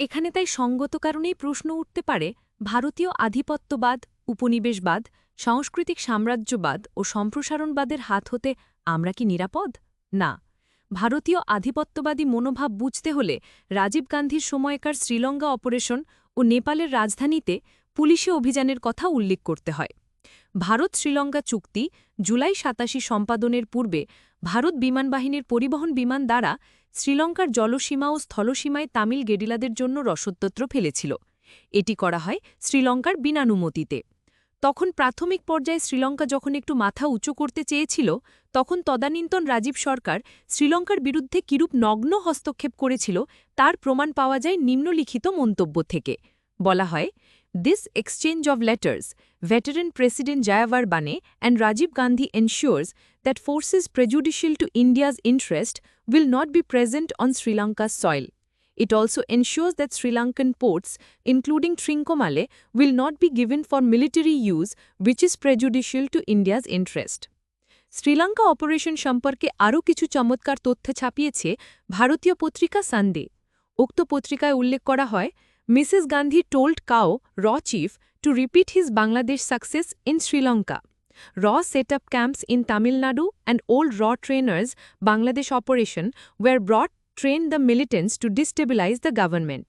এখানে তাই সঙ্গত কারণেই প্রশ্ন উঠতে পারে ভারতীয় আধিপত্যবাদ, উপনিবেশবাদ, সাংস্কৃতিক সাম্রাজ্যবাদ ও সম্প্রসারণবাদের হাত হতে আমরা কি নিরাপদ? না। ভারতীয় আধিপত্যবাদী মনোভাব বুঝতে হলে রাজীব গান্ধীর সময়কার শ্রীলঙ্কা অপারেশন ও নেপালের রাজধানীতে পুলিশি অভিযানের কথা উল্লেখ করতে হয়। ভারত শ্রীলঙ্কা চুক্তি জুলাই সাতাশি সম্পাদনের পূর্বে ভারত বিমানবাহিনীর পরিবহন বিমান দ্বারা শ্রীলঙ্কার জলসীমা ও স্থলসীমায় তামিল গেরিলাদের জন্য রসদতত্র ফেলেছিল। এটি করা হয় শ্রীলঙ্কার বিনানুমতিতে। তখন প্রাথমিক পর্যায়ে শ্রীলঙ্কা যখন একটু মাথা উঁচু করতে চেয়েছিল, তখন তদানীন্তন রাজীব সরকার শ্রীলঙ্কার বিরুদ্ধে কিরূপ নগ্ন হস্তক্ষেপ করেছিল, তার প্রমাণ পাওয়া যায় নিম্নলিখিত মন্তব্য থেকে। বলা হয় this exchange of letters veteran President Jayavar Bane and Rajiv Gandhi ensures that forces prejudicial to India's interest will not be present on Sri Lanka's soil. It also ensures that Sri Lankan ports, including Trincomalee, will not be given for military use, which is prejudicial to India's interest. Sri Lanka operation সম্পর্কে আরও কিছু চমৎকার তথ্য ছাপিয়েছে ভারতীয় পত্রিকা Sunday উক্ত পত্রিকায় উল্লেখ করা হয় মিসেস গান্ধী টোল্ড কাও র chief to repeat his Bangladesh success in Sri Lanka. Raw set up camps in Tamil Nadu and old raw trainers Bangladesh operation were brought train the militants to destabilize the government.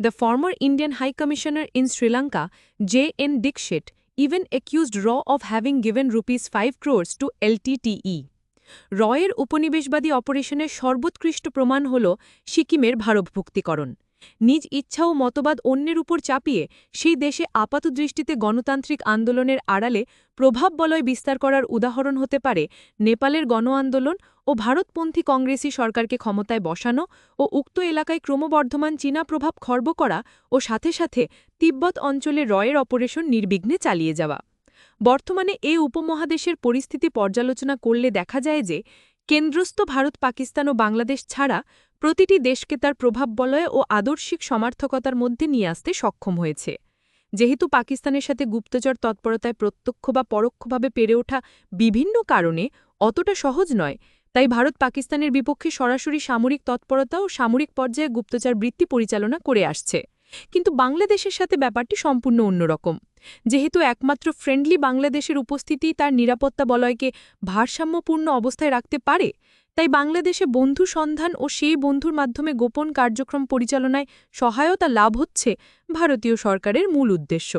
The former Indian High Commissioner in Sri Lanka, J. N. Dixit, even accused Raw of having given rupees 5 crores to LTTE. রয়ের উপনিবেশবাদী অপারেশনের সর্বোৎকৃষ্ট প্রমাণ হল সিকিমের ভারতভুক্তিকরণ নিজ ইচ্ছা ও মতবাদ অন্যের উপর চাপিয়ে সেই দেশে আপাতদৃষ্টিতে গণতান্ত্রিক আন্দোলনের আড়ালে প্রভাব বলয় বিস্তার করার উদাহরণ হতে পারে নেপালের গণ আন্দোলন ও ভারতপন্থী কংগ্রেসি সরকারকে ক্ষমতায় বসানো ও উক্ত এলাকায় ক্রমবর্ধমান চীনা প্রভাব খর্ব করা ও সাথে সাথে তিব্বত অঞ্চলে রয়ের অপারেশন নির্বিঘ্নে চালিয়ে যাওয়া। বর্তমানে এ উপমহাদেশের পরিস্থিতি পর্যালোচনা করলে দেখা যায় যে কেন্দ্রস্থ ভারত, পাকিস্তান ও বাংলাদেশ ছাড়া প্রতিটি দেশকে তার প্রভাব বলয় ও আদর্শিক সমার্থকতার মধ্যে নিয়ে আসতে সক্ষম হয়েছে। যেহেতু পাকিস্তানের সাথে গুপ্তচর তৎপরতায় প্রত্যক্ষ বা পরোক্ষভাবে পেরে ওঠা বিভিন্ন কারণে অতটা সহজ নয়, তাই ভারত পাকিস্তানের বিপক্ষে সরাসরি সামরিক তৎপরতা ও সামরিক পর্যায়ে গুপ্তচর বৃত্তি পরিচালনা করে আসছে। কিন্তু বাংলাদেশের সাথে ব্যাপারটি সম্পূর্ণ অন্যরকম। যেহেতু একমাত্র ফ্রেন্ডলি বাংলাদেশের উপস্থিতি তার নিরাপত্তা বলয়কে ভারসাম্যপূর্ণ অবস্থায় রাখতে পারে, তাই বাংলাদেশে বন্ধু সন্ধান ও সেই বন্ধুর মাধ্যমে গোপন কার্যক্রম পরিচালনায় সহায়তা লাভ হচ্ছে ভারতীয় সরকারের মূল উদ্দেশ্য।